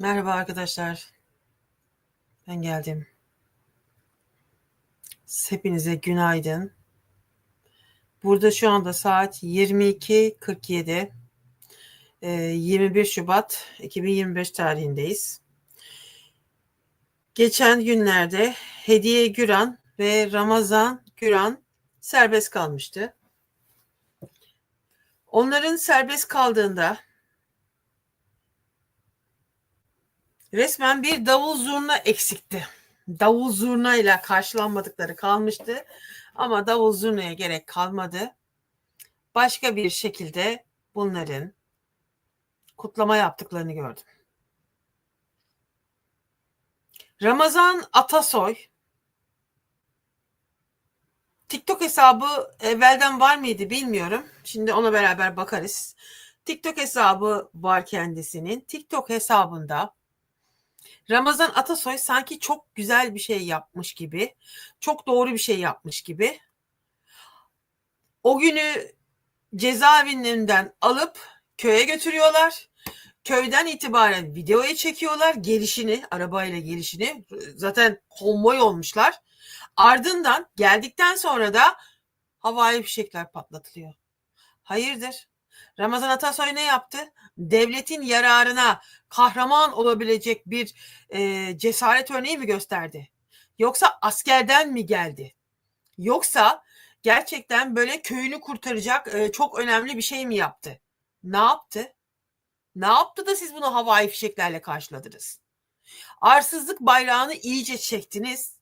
Merhaba arkadaşlar. Ben geldim. Hepinize günaydın. Burada şu anda saat 22.47. Ee, 21 Şubat 2025 tarihindeyiz. Geçen günlerde Hediye Güran ve Ramazan Güran serbest kalmıştı. Onların serbest kaldığında resmen bir davul zurna eksikti. Davul zurna ile karşılanmadıkları kalmıştı. Ama davul zurnaya gerek kalmadı. Başka bir şekilde bunların kutlama yaptıklarını gördüm. Ramazan Atasoy TikTok hesabı evvelden var mıydı bilmiyorum. Şimdi ona beraber bakarız. TikTok hesabı var kendisinin. TikTok hesabında Ramazan Atasoy sanki çok güzel bir şey yapmış gibi, çok doğru bir şey yapmış gibi. O günü cezaevinden alıp köye götürüyorlar. Köyden itibaren videoya çekiyorlar gelişini, arabayla gelişini. Zaten konvoy olmuşlar. Ardından geldikten sonra da havai fişekler patlatılıyor. Hayırdır? Ramazan Atasoy ne yaptı? Devletin yararına kahraman olabilecek bir e, cesaret örneği mi gösterdi? Yoksa askerden mi geldi? Yoksa gerçekten böyle köyünü kurtaracak e, çok önemli bir şey mi yaptı? Ne yaptı? Ne yaptı da siz bunu havai fişeklerle karşıladınız? Arsızlık bayrağını iyice çektiniz.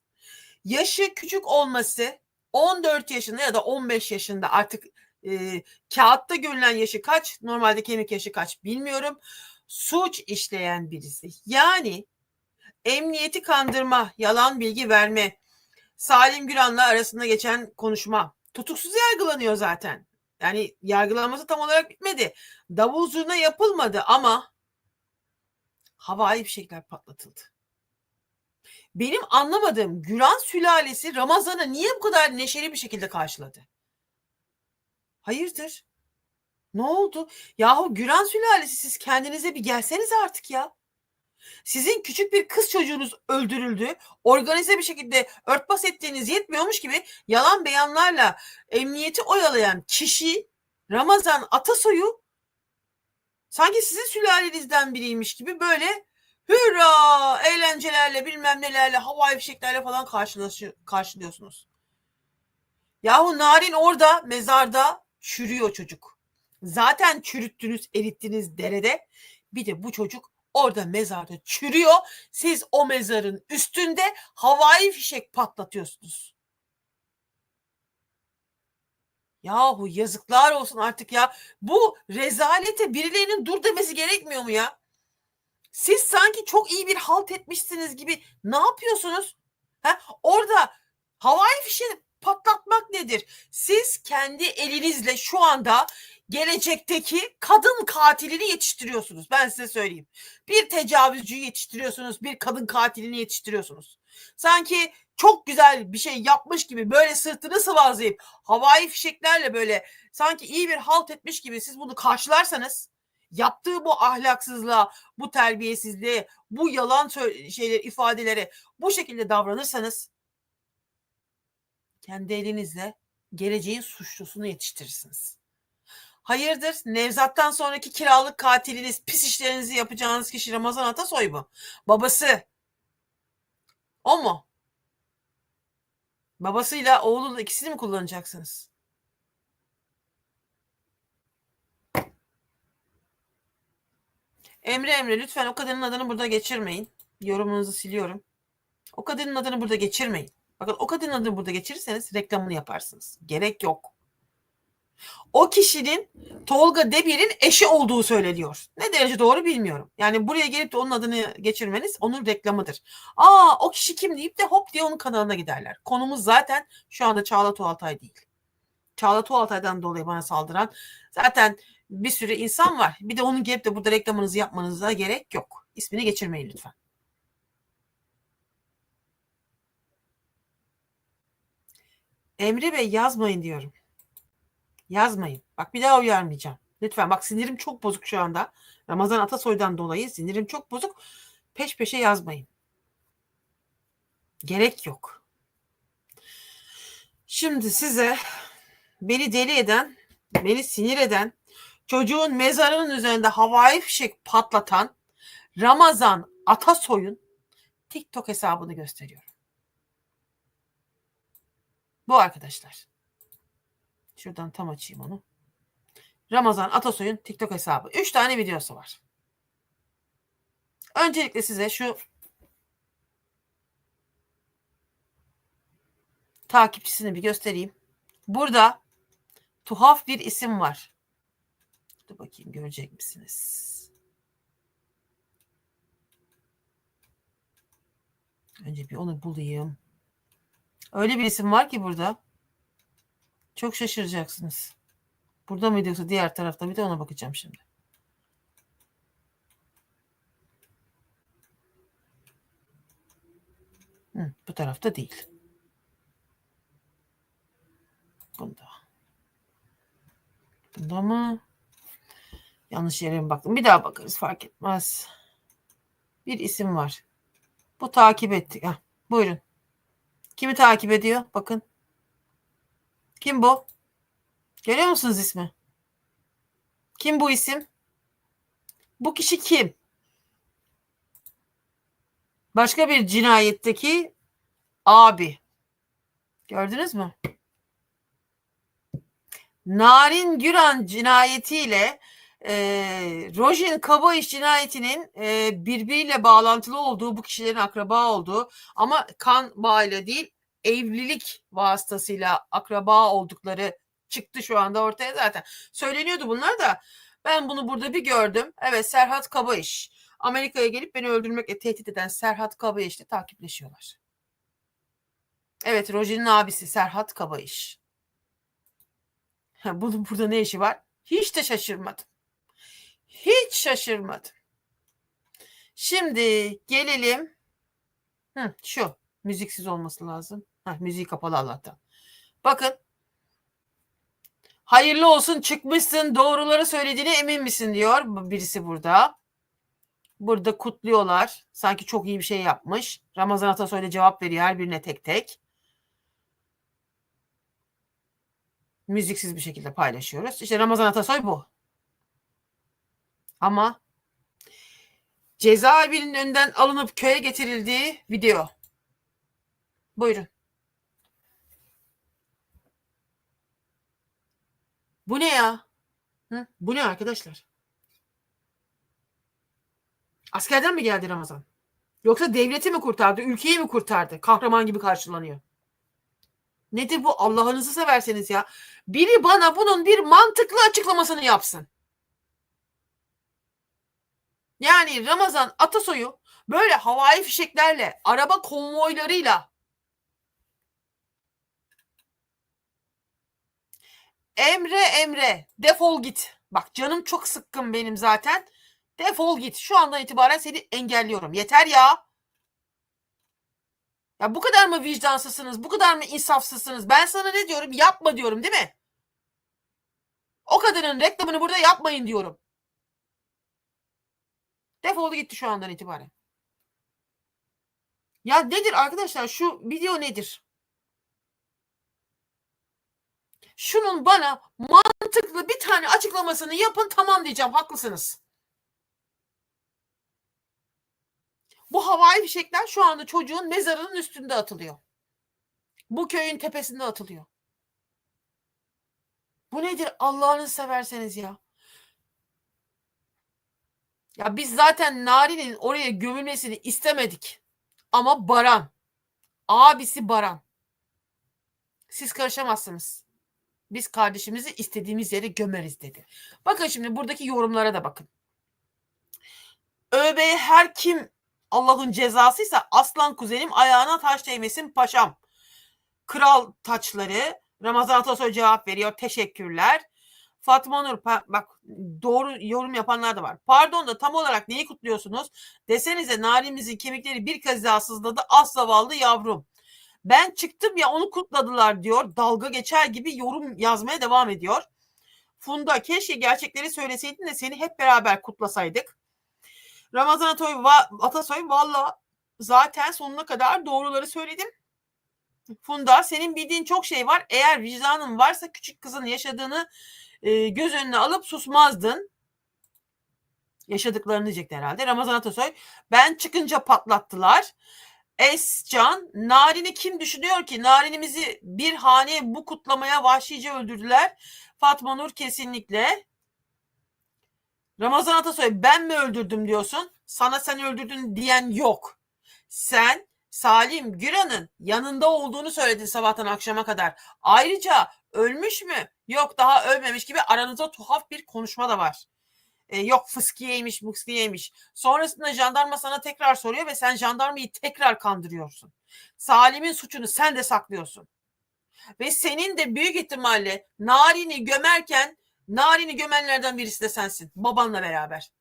Yaşı küçük olması 14 yaşında ya da 15 yaşında artık e, kağıtta görülen yaşı kaç, normalde kemik yaşı kaç bilmiyorum. Suç işleyen birisi. Yani emniyeti kandırma, yalan bilgi verme, Salim Güran'la arasında geçen konuşma. Tutuksuz yargılanıyor zaten. Yani yargılanması tam olarak bitmedi. Davul zurna yapılmadı ama havai fişekler patlatıldı. Benim anlamadığım Güran sülalesi Ramazan'ı niye bu kadar neşeli bir şekilde karşıladı? Hayırdır? Ne oldu? Yahu Güran sülalesi siz kendinize bir gelseniz artık ya. Sizin küçük bir kız çocuğunuz öldürüldü. Organize bir şekilde örtbas ettiğiniz yetmiyormuş gibi yalan beyanlarla emniyeti oyalayan kişi Ramazan Atasoy'u sanki sizin sülalenizden biriymiş gibi böyle hürra eğlencelerle bilmem nelerle havai fişeklerle falan karşılıyorsunuz. Yahu Narin orada mezarda çürüyor çocuk. Zaten çürüttünüz, erittiniz derede. Bir de bu çocuk orada mezarda çürüyor. Siz o mezarın üstünde havai fişek patlatıyorsunuz. Yahu yazıklar olsun artık ya. Bu rezalete birilerinin dur demesi gerekmiyor mu ya? Siz sanki çok iyi bir halt etmişsiniz gibi ne yapıyorsunuz? Ha? Orada havai fişek patlatmak nedir? Siz kendi elinizle şu anda gelecekteki kadın katilini yetiştiriyorsunuz. Ben size söyleyeyim. Bir tecavüzcüyü yetiştiriyorsunuz, bir kadın katilini yetiştiriyorsunuz. Sanki çok güzel bir şey yapmış gibi böyle sırtını sıvazlayıp havai fişeklerle böyle sanki iyi bir halt etmiş gibi siz bunu karşılarsanız yaptığı bu ahlaksızlığa, bu terbiyesizliğe, bu yalan şeyler ifadelere bu şekilde davranırsanız kendi elinizle geleceğin suçlusunu yetiştirirsiniz. Hayırdır? Nevzat'tan sonraki kiralık katiliniz, pis işlerinizi yapacağınız kişi Ramazan Atasoy mu? Babası. O mu? Babasıyla oğluyla ikisini mi kullanacaksınız? Emre Emre lütfen o kadının adını burada geçirmeyin. Yorumunuzu siliyorum. O kadının adını burada geçirmeyin. Bakın o kadının adını burada geçirirseniz reklamını yaparsınız. Gerek yok. O kişinin Tolga Debir'in eşi olduğu söyleniyor. Ne derece doğru bilmiyorum. Yani buraya gelip de onun adını geçirmeniz onun reklamıdır. Aa o kişi kim deyip de hop diye onun kanalına giderler. Konumuz zaten şu anda Çağla Tuğaltay değil. Çağla Tuğaltay'dan dolayı bana saldıran zaten bir sürü insan var. Bir de onun gelip de burada reklamınızı yapmanıza gerek yok. İsmini geçirmeyin lütfen. Emre Bey yazmayın diyorum. Yazmayın. Bak bir daha uyarmayacağım. Lütfen bak sinirim çok bozuk şu anda. Ramazan Atasoy'dan dolayı sinirim çok bozuk. peş peşe yazmayın. Gerek yok. Şimdi size beni deli eden, beni sinir eden, çocuğun mezarının üzerinde havai fişek patlatan Ramazan Atasoy'un TikTok hesabını gösteriyorum. Bu arkadaşlar. Şuradan tam açayım onu. Ramazan Atasoy'un TikTok hesabı. Üç tane videosu var. Öncelikle size şu takipçisini bir göstereyim. Burada tuhaf bir isim var. Dur bakayım görecek misiniz? Önce bir onu bulayım. Öyle bir isim var ki burada. Çok şaşıracaksınız. Burada mıydı yoksa diğer tarafta bir de ona bakacağım şimdi. Hı, bu tarafta değil. Bunda. Bunda mı? Yanlış yere mi baktım? Bir daha bakarız fark etmez. Bir isim var. Bu takip ettik. Heh, buyurun. Kimi takip ediyor? Bakın. Kim bu? Görüyor musunuz ismi? Kim bu isim? Bu kişi kim? Başka bir cinayetteki abi. Gördünüz mü? Narin Güran cinayetiyle e, Rojin Kabayiş cinayetinin e, birbiriyle bağlantılı olduğu, bu kişilerin akraba olduğu ama kan bağıyla değil evlilik vasıtasıyla akraba oldukları çıktı şu anda ortaya zaten. Söyleniyordu bunlar da ben bunu burada bir gördüm. Evet Serhat Kabayiş. Amerika'ya gelip beni öldürmekle tehdit eden Serhat Kabayiş'le takipleşiyorlar. Evet Rojin'in abisi Serhat Kabayiş. Ha, bunun burada ne işi var? Hiç de şaşırmadım. Hiç şaşırmadım. Şimdi gelelim. Hı, şu müziksiz olması lazım. Ha, müziği kapalı Allah'tan. Bakın. Hayırlı olsun çıkmışsın doğruları söylediğine emin misin diyor birisi burada. Burada kutluyorlar. Sanki çok iyi bir şey yapmış. Ramazan Atasoy'la cevap veriyor her birine tek tek. Müziksiz bir şekilde paylaşıyoruz. İşte Ramazan Atasoy bu. Ama cezaevinin önünden alınıp köye getirildiği video. Buyurun. Bu ne ya? Hı? Bu ne arkadaşlar? Askerden mi geldi Ramazan? Yoksa devleti mi kurtardı, ülkeyi mi kurtardı? Kahraman gibi karşılanıyor. Nedir bu Allah'ınızı severseniz ya? Biri bana bunun bir mantıklı açıklamasını yapsın. Yani Ramazan Atasoy'u böyle havai fişeklerle, araba konvoylarıyla Emre Emre defol git. Bak canım çok sıkkın benim zaten. Defol git. Şu andan itibaren seni engelliyorum. Yeter ya. Ya bu kadar mı vicdansızsınız? Bu kadar mı insafsızsınız? Ben sana ne diyorum? Yapma diyorum değil mi? O kadının reklamını burada yapmayın diyorum. Defolu gitti şu andan itibaren. Ya nedir arkadaşlar şu video nedir? Şunun bana mantıklı bir tane açıklamasını yapın tamam diyeceğim haklısınız. Bu havai fişekler şu anda çocuğun mezarının üstünde atılıyor. Bu köyün tepesinde atılıyor. Bu nedir Allah'ını severseniz ya? Ya biz zaten Nari'nin oraya gömülmesini istemedik. Ama Baran, abisi Baran. Siz karışamazsınız. Biz kardeşimizi istediğimiz yere gömeriz dedi. Bakın şimdi buradaki yorumlara da bakın. ÖB'ye her kim Allah'ın cezasıysa aslan kuzenim ayağına taş değmesin paşam. Kral taçları Ramazan Atasoy cevap veriyor. Teşekkürler. Fatma Nur bak doğru yorum yapanlar da var. Pardon da tam olarak neyi kutluyorsunuz? Desenize narimizin kemikleri bir kez daha sızladı. Az zavallı yavrum. Ben çıktım ya onu kutladılar diyor. Dalga geçer gibi yorum yazmaya devam ediyor. Funda keşke gerçekleri söyleseydin de seni hep beraber kutlasaydık. Ramazan Atasoy, va- Atasoy valla zaten sonuna kadar doğruları söyledim. Funda senin bildiğin çok şey var. Eğer vicdanın varsa küçük kızın yaşadığını e, göz önüne alıp susmazdın. Yaşadıklarını diyecekti herhalde. Ramazan Atasoy ben çıkınca patlattılar. Escan, Narin'i kim düşünüyor ki? Narin'imizi bir hane bu kutlamaya vahşice öldürdüler. Fatma Nur kesinlikle. Ramazan Atasoy ben mi öldürdüm diyorsun? Sana sen öldürdün diyen yok. Sen Salim Güran'ın yanında olduğunu söyledin sabahtan akşama kadar. Ayrıca ölmüş mü? Yok daha ölmemiş gibi aranızda tuhaf bir konuşma da var. E, yok fıskiyeymiş, mıskiyeymiş. Sonrasında jandarma sana tekrar soruyor ve sen jandarmayı tekrar kandırıyorsun. Salim'in suçunu sen de saklıyorsun. Ve senin de büyük ihtimalle Narin'i gömerken Narin'i gömenlerden birisi de sensin. Babanla beraber.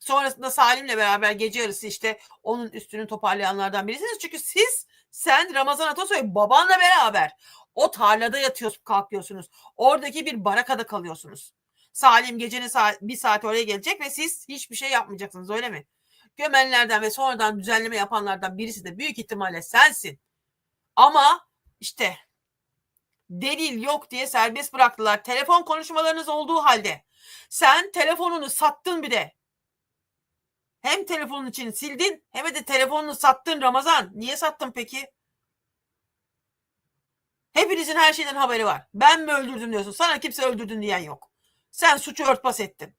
Sonrasında Salim'le beraber gece yarısı işte onun üstünü toparlayanlardan birisiniz. Çünkü siz, sen Ramazan Atasoy babanla beraber o tarlada yatıyorsunuz, kalkıyorsunuz. Oradaki bir barakada kalıyorsunuz. Salim gecenin saat, bir saat oraya gelecek ve siz hiçbir şey yapmayacaksınız öyle mi? Gömenlerden ve sonradan düzenleme yapanlardan birisi de büyük ihtimalle sensin. Ama işte delil yok diye serbest bıraktılar. Telefon konuşmalarınız olduğu halde. Sen telefonunu sattın bir de. Hem telefonun için sildin hem de telefonunu sattın Ramazan. Niye sattın peki? Hepinizin her şeyden haberi var. Ben mi öldürdüm diyorsun. Sana kimse öldürdün diyen yok. Sen suçu örtbas ettin.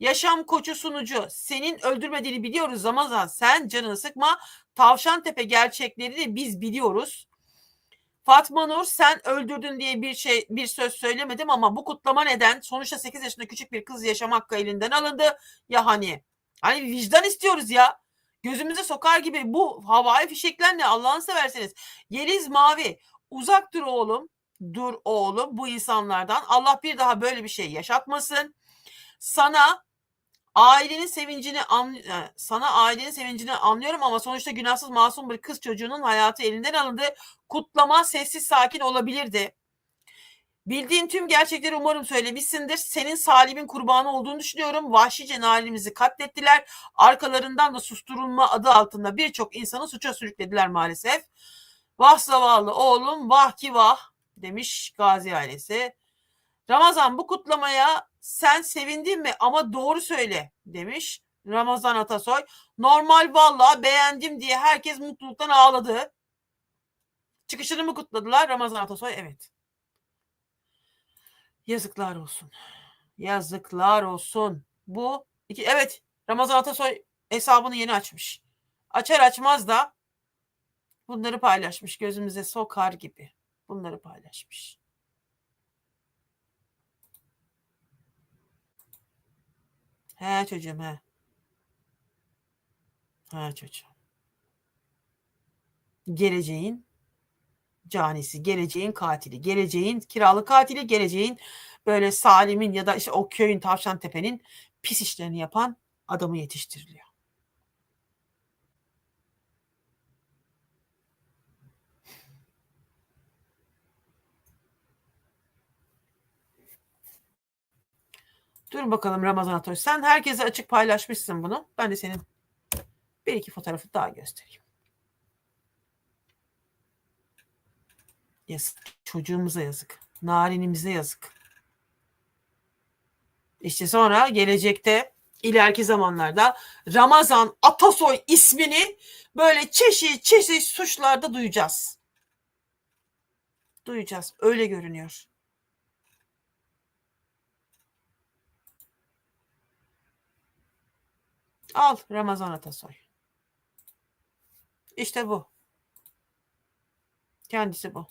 Yaşam koçu sunucu senin öldürmediğini biliyoruz Ramazan. Sen canını sıkma. Tavşantepe gerçekleri de biz biliyoruz. Fatma Nur sen öldürdün diye bir şey bir söz söylemedim ama bu kutlama neden? Sonuçta 8 yaşında küçük bir kız yaşam hakkı elinden alındı. Ya hani hani vicdan istiyoruz ya. Gözümüze sokar gibi bu havai fişekler ne Allah'ını severseniz. Yeliz Mavi uzak dur oğlum. Dur oğlum bu insanlardan. Allah bir daha böyle bir şey yaşatmasın. Sana ailenin sevincini an, e, sana ailenin sevincini anlıyorum ama sonuçta günahsız masum bir kız çocuğunun hayatı elinden alındı. Kutlama sessiz sakin olabilirdi. Bildiğin tüm gerçekleri umarım söylemişsindir. Senin Salim'in kurbanı olduğunu düşünüyorum. Vahşice nailimizi katlettiler. Arkalarından da susturulma adı altında birçok insanı suça sürüklediler maalesef. Vah zavallı oğlum vah ki vah demiş Gazi ailesi. Ramazan bu kutlamaya sen sevindin mi ama doğru söyle demiş Ramazan Atasoy. Normal valla beğendim diye herkes mutluluktan ağladı. Çıkışını mı kutladılar Ramazan Atasoy? Evet. Yazıklar olsun. Yazıklar olsun. Bu iki evet Ramazan Atasoy hesabını yeni açmış. Açar açmaz da bunları paylaşmış gözümüze sokar gibi. Bunları paylaşmış. He çocuğum he. He çocuğum. Geleceğin canisi, geleceğin katili, geleceğin kiralık katili, geleceğin böyle Salim'in ya da işte o köyün Tavşantepe'nin pis işlerini yapan adamı yetiştiriliyor. Dur bakalım Ramazan Atoş. Sen herkese açık paylaşmışsın bunu. Ben de senin bir iki fotoğrafı daha göstereyim. Yazık. Çocuğumuza yazık. Narinimize yazık. İşte sonra gelecekte ileriki zamanlarda Ramazan Atasoy ismini böyle çeşit çeşit suçlarda duyacağız. Duyacağız. Öyle görünüyor. Al Ramazan Atasoy. İşte bu. Kendisi bu.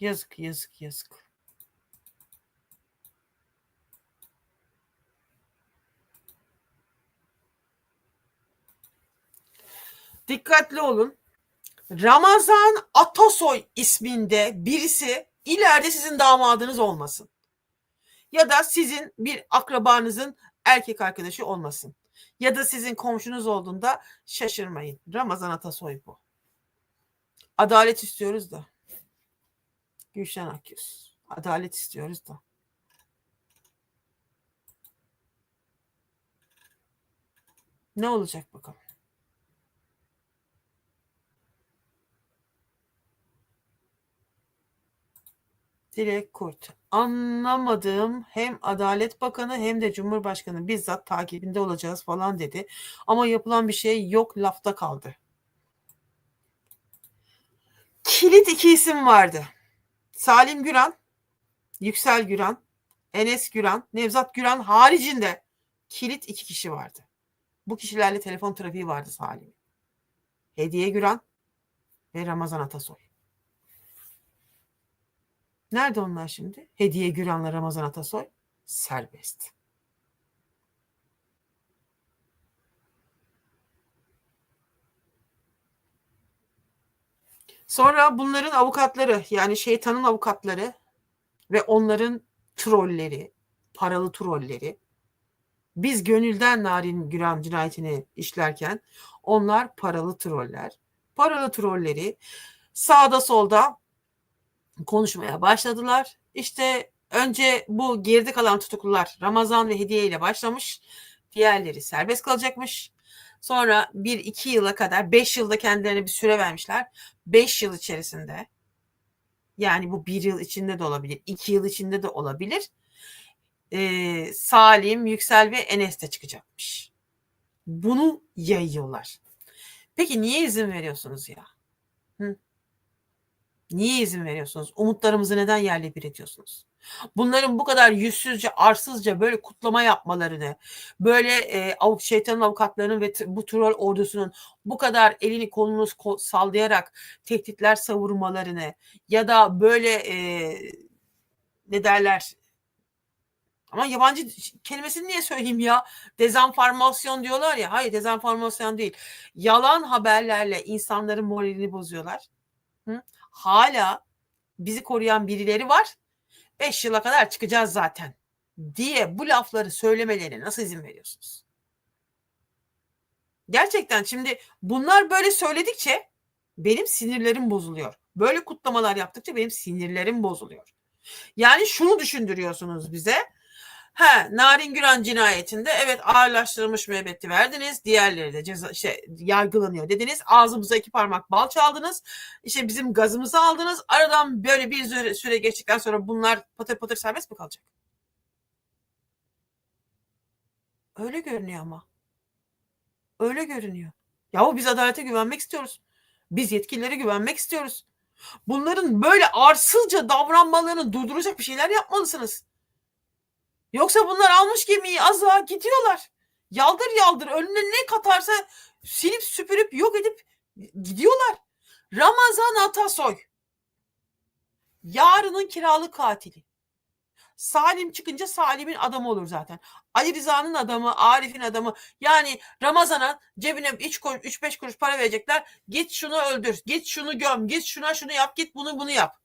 Yazık, yazık, yazık. Dikkatli olun. Ramazan Atasoy isminde birisi ileride sizin damadınız olmasın. Ya da sizin bir akrabanızın erkek arkadaşı olmasın. Ya da sizin komşunuz olduğunda şaşırmayın. Ramazan Atasoy bu. Adalet istiyoruz da. Gülşen Akyüz. Adalet istiyoruz da. Ne olacak bakalım. Dilek Kurt. Anlamadığım hem Adalet Bakanı hem de Cumhurbaşkanı bizzat takibinde olacağız falan dedi. Ama yapılan bir şey yok lafta kaldı. Kilit iki isim vardı. Salim Güran, Yüksel Güran, Enes Güran, Nevzat Güran haricinde kilit iki kişi vardı. Bu kişilerle telefon trafiği vardı Salim. Hediye Güran ve Ramazan Atasoy. Nerede onlar şimdi? Hediye Güran'la Ramazan Atasoy serbest. Sonra bunların avukatları yani şeytanın avukatları ve onların trolleri, paralı trolleri biz gönülden Narin Güran cinayetini işlerken onlar paralı troller. Paralı trolleri sağda solda konuşmaya başladılar. İşte önce bu geride kalan tutuklular Ramazan ve Hediye ile başlamış. Diğerleri serbest kalacakmış. Sonra bir iki yıla kadar beş yılda kendilerine bir süre vermişler. Beş yıl içerisinde yani bu bir yıl içinde de olabilir, iki yıl içinde de olabilir. Ee, Salim, Yüksel ve Enes de çıkacakmış. Bunu yayıyorlar. Peki niye izin veriyorsunuz ya? Hı? Niye izin veriyorsunuz? Umutlarımızı neden yerle bir ediyorsunuz? Bunların bu kadar yüzsüzce, arsızca böyle kutlama yapmalarını, böyle e, avuk şeytanın avukatlarının ve bu troll ordusunun bu kadar elini kolunu ko- sallayarak tehditler savurmalarını ya da böyle e, ne derler ama yabancı kelimesini niye söyleyeyim ya? Dezenformasyon diyorlar ya. Hayır dezenformasyon değil. Yalan haberlerle insanların moralini bozuyorlar. Hı? Hala bizi koruyan birileri var. 5 yıla kadar çıkacağız zaten diye bu lafları söylemelerine nasıl izin veriyorsunuz? Gerçekten şimdi bunlar böyle söyledikçe benim sinirlerim bozuluyor. Böyle kutlamalar yaptıkça benim sinirlerim bozuluyor. Yani şunu düşündürüyorsunuz bize. He, Narin Güran cinayetinde evet ağırlaştırılmış müebbeti verdiniz. Diğerleri de ceza, şey, yargılanıyor dediniz. Ağzımıza iki parmak bal çaldınız. İşte bizim gazımızı aldınız. Aradan böyle bir süre, süre geçtikten sonra bunlar patır patır serbest mi kalacak? Öyle görünüyor ama. Öyle görünüyor. Yahu biz adalete güvenmek istiyoruz. Biz yetkililere güvenmek istiyoruz. Bunların böyle arsızca davranmalarını durduracak bir şeyler yapmalısınız. Yoksa bunlar almış gemiyi az daha gidiyorlar. Yaldır yaldır önüne ne katarsa silip süpürüp yok edip gidiyorlar. Ramazan Atasoy. Yarının kiralık katili. Salim çıkınca Salim'in adamı olur zaten. Ali Rıza'nın adamı, Arif'in adamı. Yani Ramazan'a cebine 3-5 kuruş para verecekler. Git şunu öldür, git şunu göm, git şuna şunu yap, git bunu bunu yap.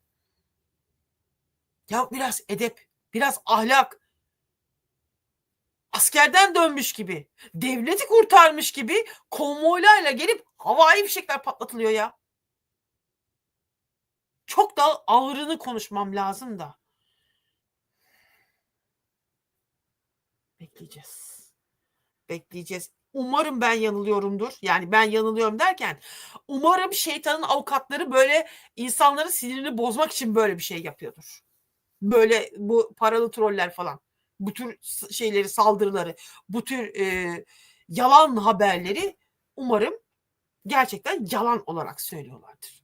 Ya biraz edep, biraz ahlak, askerden dönmüş gibi, devleti kurtarmış gibi konvoylarla gelip havai fişekler patlatılıyor ya. Çok daha ağırını konuşmam lazım da. Bekleyeceğiz. Bekleyeceğiz. Umarım ben yanılıyorumdur. Yani ben yanılıyorum derken umarım şeytanın avukatları böyle insanların sinirini bozmak için böyle bir şey yapıyordur. Böyle bu paralı troller falan bu tür şeyleri saldırıları, bu tür e, yalan haberleri umarım gerçekten yalan olarak söylüyorlardır.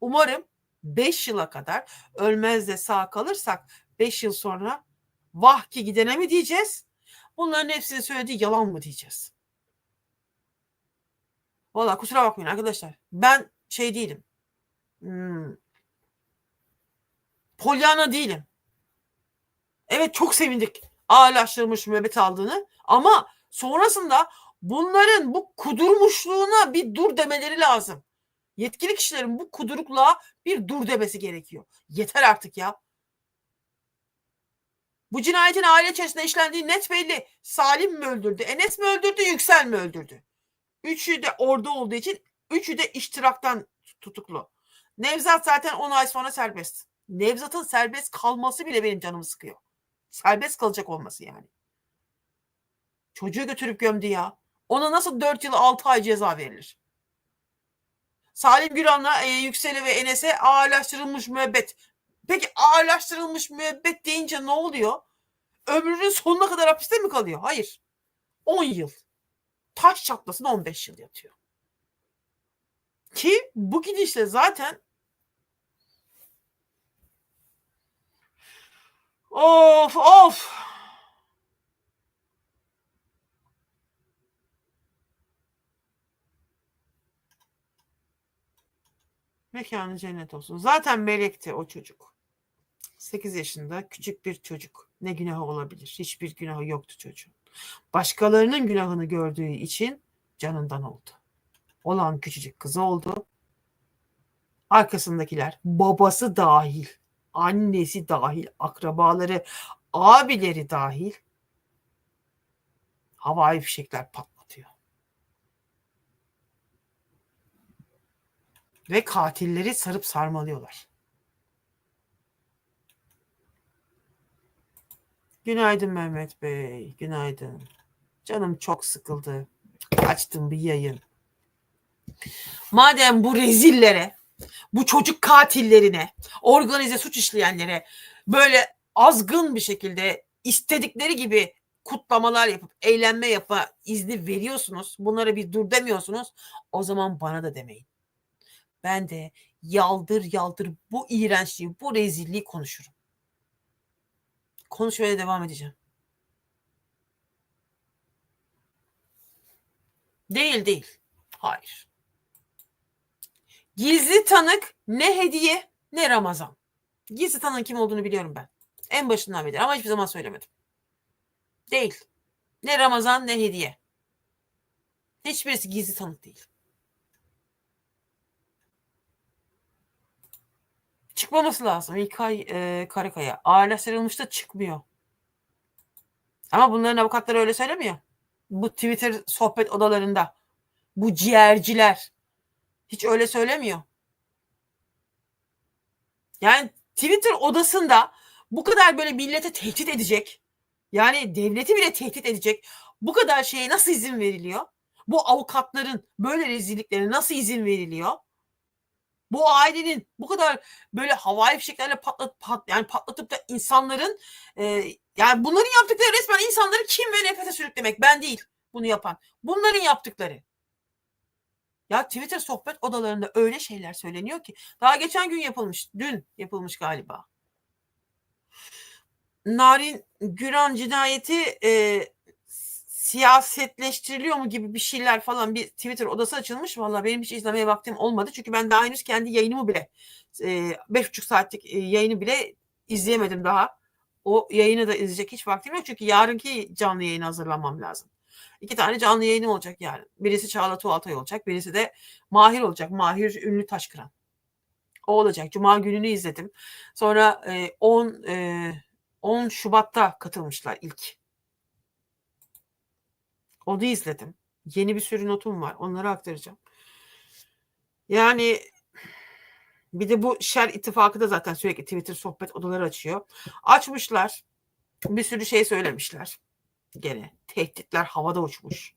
Umarım 5 yıla kadar ölmez de sağ kalırsak 5 yıl sonra vah ki gidene mi diyeceğiz? Bunların hepsini söylediği yalan mı diyeceğiz? Valla kusura bakmayın arkadaşlar. Ben şey değilim. Hmm, Polyana değilim. Evet çok sevindik ağırlaştırılmış müebbet aldığını ama sonrasında bunların bu kudurmuşluğuna bir dur demeleri lazım. Yetkili kişilerin bu kudurukluğa bir dur demesi gerekiyor. Yeter artık ya. Bu cinayetin aile içerisinde işlendiği net belli. Salim mi öldürdü, Enes mi öldürdü, Yüksel mi öldürdü? Üçü de orada olduğu için üçü de iştiraktan tutuklu. Nevzat zaten 10 ay sonra serbest. Nevzat'ın serbest kalması bile benim canımı sıkıyor. Serbest kalacak olması yani. Çocuğu götürüp gömdü ya. Ona nasıl 4 yıl 6 ay ceza verilir? Salim Güran'la e, Yüksel'e ve Enes'e ağırlaştırılmış müebbet. Peki ağırlaştırılmış müebbet deyince ne oluyor? Ömrünün sonuna kadar hapiste mi kalıyor? Hayır. 10 yıl. Taş çatlasın 15 yıl yatıyor. Ki bu gidişle zaten Of of. Mekanı cennet olsun. Zaten melekti o çocuk. 8 yaşında küçük bir çocuk. Ne günahı olabilir? Hiçbir günahı yoktu çocuğun. Başkalarının günahını gördüğü için canından oldu. Olan küçücük kızı oldu. Arkasındakiler babası dahil, annesi dahil, akrabaları, abileri dahil havai fişekler patlatıyor. Ve katilleri sarıp sarmalıyorlar. Günaydın Mehmet Bey, günaydın. Canım çok sıkıldı. Açtım bir yayın. Madem bu rezillere, bu çocuk katillerine, organize suç işleyenlere böyle azgın bir şekilde istedikleri gibi kutlamalar yapıp eğlenme yapma izni veriyorsunuz. Bunlara bir dur demiyorsunuz. O zaman bana da demeyin. Ben de yaldır yaldır bu iğrençliği, bu rezilliği konuşurum. Konuşmaya devam edeceğim. Değil değil. Hayır. Gizli tanık ne hediye ne Ramazan. Gizli tanığın kim olduğunu biliyorum ben. En başından beri ama hiçbir zaman söylemedim. Değil. Ne Ramazan ne hediye. Hiçbirisi gizli tanık değil. Çıkmaması lazım. İlkay e, Karakaya. Ağırlaştırılmış da çıkmıyor. Ama bunların avukatları öyle söylemiyor. Bu Twitter sohbet odalarında. Bu ciğerciler. Hiç öyle söylemiyor. Yani Twitter odasında bu kadar böyle millete tehdit edecek. Yani devleti bile tehdit edecek. Bu kadar şeye nasıl izin veriliyor? Bu avukatların böyle rezilliklerine nasıl izin veriliyor? Bu ailenin bu kadar böyle havai fişeklerle patlat, pat, yani patlatıp da insanların e, yani bunların yaptıkları resmen insanları kim ve nefrete sürüklemek. Ben değil bunu yapan. Bunların yaptıkları. Ya Twitter sohbet odalarında öyle şeyler söyleniyor ki daha geçen gün yapılmış, dün yapılmış galiba. Narin Güran cinayeti e, siyasetleştiriliyor mu gibi bir şeyler falan bir Twitter odası açılmış. Valla benim hiç izlemeye vaktim olmadı. Çünkü ben daha henüz kendi yayınımı bile e, beş buçuk saatlik e, yayını bile izleyemedim daha. O yayını da izleyecek hiç vaktim yok. Çünkü yarınki canlı yayını hazırlamam lazım. İki tane canlı yayınım olacak yani. Birisi Çağla Tuğaltay olacak. Birisi de Mahir olacak. Mahir Ünlü Taşkıran. O olacak. Cuma gününü izledim. Sonra e, 10 e, 10 Şubat'ta katılmışlar ilk. Onu izledim. Yeni bir sürü notum var. Onları aktaracağım. Yani bir de bu Şer ittifakı da zaten sürekli Twitter sohbet odaları açıyor. Açmışlar. Bir sürü şey söylemişler. Gene tehditler havada uçmuş.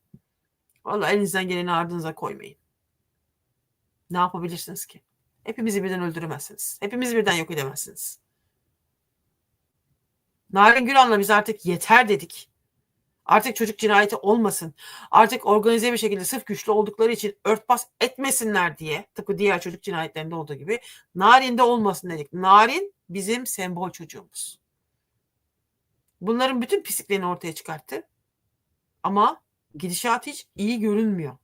Vallahi elinizden geleni ardınıza koymayın. Ne yapabilirsiniz ki? Hepimizi birden öldüremezsiniz. Hepimizi birden yok edemezsiniz. Narin Güran'la biz artık yeter dedik. Artık çocuk cinayeti olmasın. Artık organize bir şekilde sırf güçlü oldukları için örtbas etmesinler diye tıpkı diğer çocuk cinayetlerinde olduğu gibi Narin'de olmasın dedik. Narin bizim sembol çocuğumuz. Bunların bütün pisliklerini ortaya çıkarttı. Ama gidişat hiç iyi görünmüyor.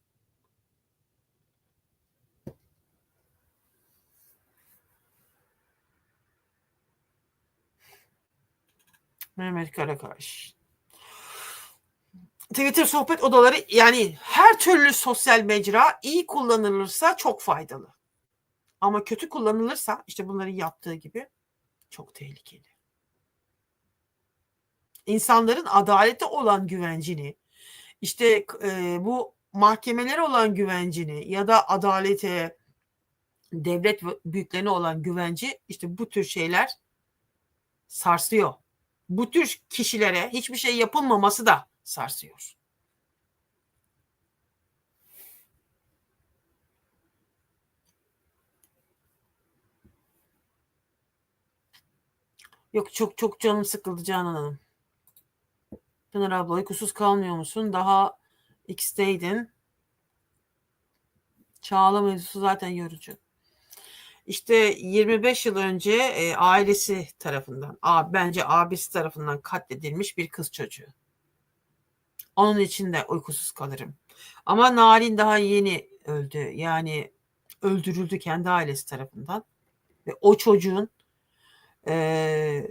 Mehmet Karakaş. Twitter sohbet odaları yani her türlü sosyal mecra iyi kullanılırsa çok faydalı. Ama kötü kullanılırsa işte bunların yaptığı gibi çok tehlikeli. İnsanların adalete olan güvencini, işte e, bu mahkemelere olan güvencini ya da adalete, devlet büyüklerine olan güvenci işte bu tür şeyler sarsıyor. Bu tür kişilere hiçbir şey yapılmaması da sarsıyor. Yok çok çok canım sıkıldı Canan Hanım. Pınar abla uykusuz kalmıyor musun? Daha X'teydin. Çağla mevzusu zaten yorucu. İşte 25 yıl önce e, ailesi tarafından, a, bence abisi tarafından katledilmiş bir kız çocuğu. Onun için de uykusuz kalırım. Ama Narin daha yeni öldü. Yani öldürüldü kendi ailesi tarafından. Ve o çocuğun e,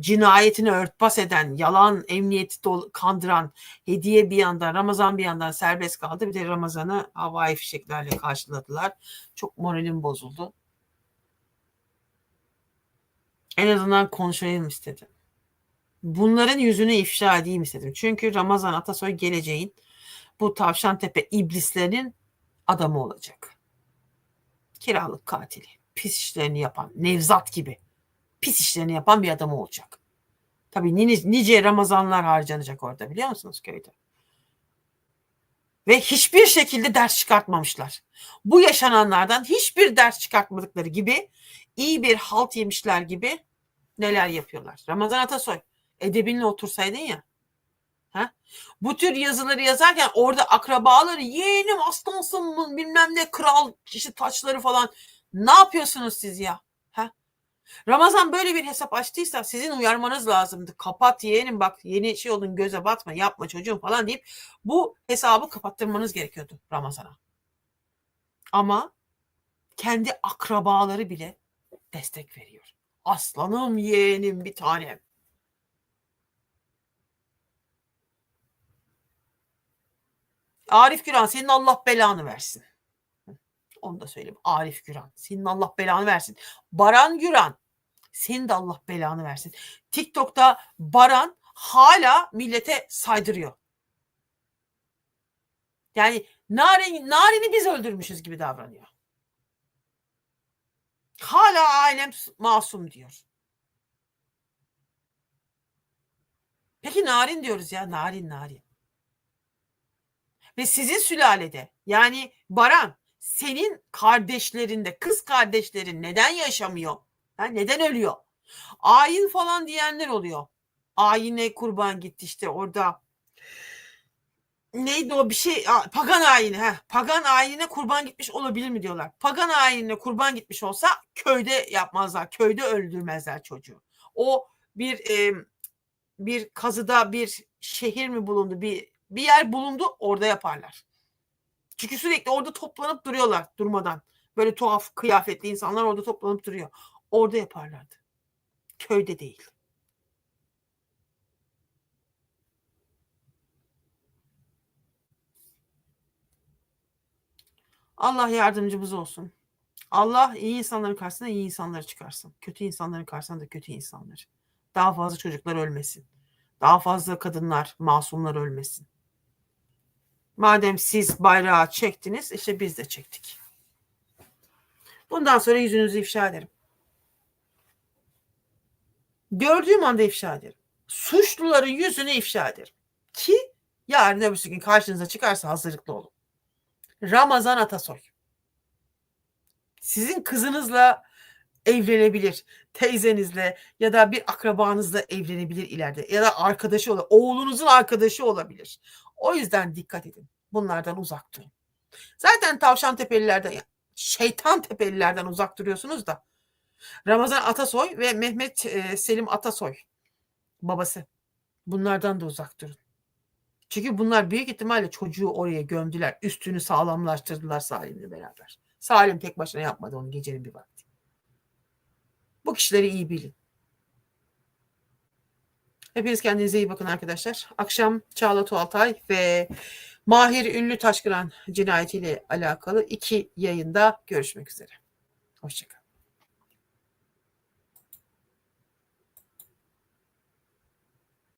cinayetini örtbas eden, yalan emniyeti dolu, kandıran, hediye bir yandan, Ramazan bir yandan serbest kaldı. Bir de Ramazan'ı havai fişeklerle karşıladılar. Çok moralim bozuldu. En azından konuşayım istedim. Bunların yüzünü ifşa edeyim istedim. Çünkü Ramazan Atasoy geleceğin bu Tavşantepe iblislerinin adamı olacak. Kiralık katili. Pis işlerini yapan. Nevzat gibi. Pis işlerini yapan bir adam olacak. Tabii nice, nice Ramazanlar harcanacak orada biliyor musunuz köyde? Ve hiçbir şekilde ders çıkartmamışlar. Bu yaşananlardan hiçbir ders çıkartmadıkları gibi iyi bir halt yemişler gibi neler yapıyorlar. Ramazan Atasoy edebinle otursaydın ya. Ha? Bu tür yazıları yazarken orada akrabaları yeğenim aslansın bilmem ne kral işte taçları falan ne yapıyorsunuz siz ya? Ramazan böyle bir hesap açtıysa sizin uyarmanız lazımdı. Kapat yeğenim bak yeni şey oldun göze batma yapma çocuğum falan deyip bu hesabı kapattırmanız gerekiyordu Ramazan'a. Ama kendi akrabaları bile destek veriyor. Aslanım yeğenim bir tanem. Arif Güran senin Allah belanı versin. Onu da söyleyeyim. Arif Güran senin Allah belanı versin. Baran Güran senin de Allah belanı versin. TikTok'ta Baran hala millete saydırıyor. Yani Narin, Narin'i biz öldürmüşüz gibi davranıyor. Hala ailem masum diyor. Peki narin diyoruz ya narin narin. Ve sizin sülalede yani Baran senin kardeşlerinde kız kardeşlerin neden yaşamıyor? Ha, neden ölüyor? Ayin falan diyenler oluyor. Ayine kurban gitti işte orada. Neydi o bir şey pagan ayini ha pagan ayinine kurban gitmiş olabilir mi diyorlar. Pagan ayinine kurban gitmiş olsa köyde yapmazlar. Köyde öldürmezler çocuğu. O bir e, bir kazıda bir şehir mi bulundu bir bir yer bulundu orada yaparlar. Çünkü sürekli orada toplanıp duruyorlar durmadan. Böyle tuhaf kıyafetli insanlar orada toplanıp duruyor. Orada yaparlardı. Köyde değil. Allah yardımcımız olsun. Allah iyi insanların karşısına iyi insanları çıkarsın. Kötü insanların karşısına da kötü insanları. Daha fazla çocuklar ölmesin. Daha fazla kadınlar, masumlar ölmesin. Madem siz bayrağı çektiniz, işte biz de çektik. Bundan sonra yüzünüzü ifşa ederim. Gördüğüm anda ifşa ederim. Suçluların yüzünü ifşa ederim. Ki yarın öbürsü gün karşınıza çıkarsa hazırlıklı olun. Ramazan Atasoy. Sizin kızınızla evlenebilir. Teyzenizle ya da bir akrabanızla evlenebilir ileride. Ya da arkadaşı olabilir. Oğlunuzun arkadaşı olabilir. O yüzden dikkat edin. Bunlardan uzak durun. Zaten tavşan tepelilerden, şeytan tepelilerden uzak duruyorsunuz da. Ramazan Atasoy ve Mehmet e, Selim Atasoy babası. Bunlardan da uzak durun. Çünkü bunlar büyük ihtimalle çocuğu oraya gömdüler. Üstünü sağlamlaştırdılar Salim'le beraber. Salim tek başına yapmadı onu gecenin bir vakti. Bu kişileri iyi bilin. Hepiniz kendinize iyi bakın arkadaşlar. Akşam Çağla Tuğaltay ve Mahir Ünlü Taşkıran cinayetiyle alakalı iki yayında görüşmek üzere. Hoşçakalın.